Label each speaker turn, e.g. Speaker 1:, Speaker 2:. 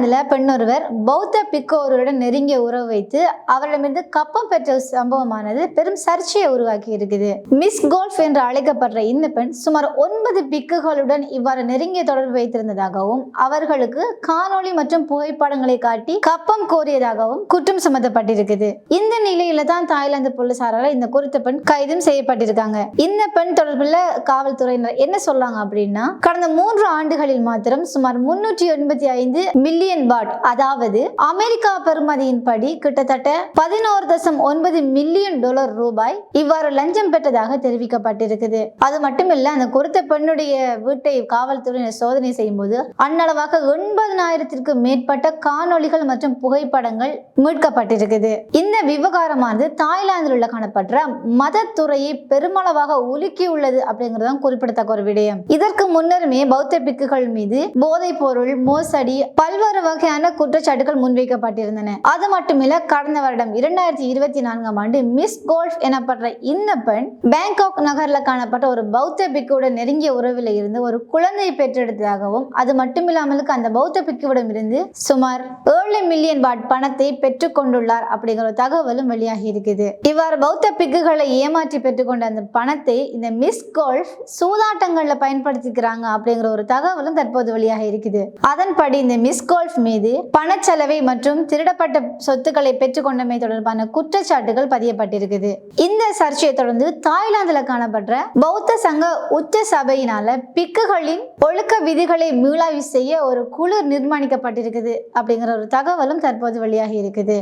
Speaker 1: பெண் பெண்ணொருவர் பௌத்த பிக்கு ஒருவருடன் நெருங்கிய உறவு வைத்து அவரிடமிருந்து கப்பம் பெற்ற சம்பவமானது பெரும் சர்ச்சையை உருவாக்கி இருக்குது. மிஸ் கோல்ஃப் என்று அழைக்கப்படுற இந்த பெண் சுமார் ஒன்பது பிக்குகளுடன் இவ்வாறு நெருங்கிய தொடர்பு வைத்திருந்ததாகவும் அவர்களுக்கு காணொளி மற்றும் புகைப்படங்களை காட்டி கப்பம் கோரியதாகவும் குற்றம் சுமத்தப்பட்டிருக்குது. இந்த நிலையில தான் தாய்லாந்து போலீசாரால் இந்த குறித்த பெண் கைதும் செய்யப்பட்டிருக்காங்க. இந்த பெண் தொடர்பில் காவல்துறையினர் என்ன சொல்றாங்க அப்படின்னா கடந்த மூன்று ஆண்டுகளில் மாத்திரம் சுமார் முன்னூற்றி எண்பத்தி ஐந்து மில்லியன் பாட் அதாவது அமெரிக்கா பெறுமதியின் படி கிட்டத்தட்ட பதினோரு தசம் ஒன்பது மில்லியன் டாலர் ரூபாய் இவ்வாறு லஞ்சம் பெற்றதாக தெரிவிக்கப்பட்டிருக்குது. அது மட்டுமில்ல அந்த குறித்த பெண்ணுடைய வீட்டை காவல்துறையினர் சோதனை செய்யும் போது அன்னளவாக எண்பதனாயிரத்திற்கு மேற்பட்ட காணொலிகள் மற்றும் புகைப்படங்கள் மீட்கப்பட்டிருக்குது. இந்த விவகாரமானது தாய்லாந்தில் உள்ள காணப்படுற மதத்துறையை பெருமளவாக உலுக்கியுள்ளது அப்படிங்கிறதும் குறிப்பிடத்தக்க ஒரு விடயம். இதற்கு முன்னருமே பௌத்த பிக்குகள் மீது போதைப் பொருள் மோசடி பல்வேறு வகையான குற்றச்சாட்டுகள் முன்வைக்கப்பட்டிருந்தன. அது மட்டுமில்ல கடந்த வருடம் இரண்டாயிரத்தி இருபத்தி நான்காம் ஆண்டு மிஸ் கோல்ஃப் எனப்படுற இந்த பெண் பேங்காக் நகர்ல காணப்பட்ட ஒரு பௌத்த பிக்குவுடன் நெருங்கிய உறவில் இருந்து ஒரு குழந்தை பெற்றெடுத்ததாகவும் அது மட்டுமில்லாமலுக்கு அந்த பௌத்த பிக்குவிடம் இருந்து சுமார் ஏழு மில்லியன் பாட் பணத்தை பெற்றுக் கொண்டுள்ளார் அப்படிங்கிற ஒரு தகவலும் வெளியாகி இருக்குது. இவ்வாறு பௌத்த பிக்குகளை ஏமாற்றி பெற்றுக்கொண்ட அந்த பணத்தை இந்த மிஸ் கோல்ஃப் சூதாட்டங்கள்ல பயன்படுத்திக்கிறாங்க அப்படிங்கிற ஒரு தகவலும் தற்போது வெளியாக இருக்குது. அதன்படி இந்த மிஸ் கோல்ஃப் மீது பணச்செலவை மற்றும் திருடப்பட்ட சொத்துக்களை பெற்றுக்கொண்டமை தொடர்பான குற்றச்சாட்டுகள் பதியப்பட்டிருக்குது. இந்த சர்ச்சையை தொடர்ந்து தாய்லாந்துல காணப்படுற பௌத்த சங்க உச்ச சபையினால பிக்குகளின் ஒழுக்க விதிகளை மீளாய்வு செய்ய ஒரு குழு நிர்மாணிக்கப்பட்டிருக்குது அப்படிங்கிற ஒரு தகவலும் தற்போது வெளியாகி இருக்குது.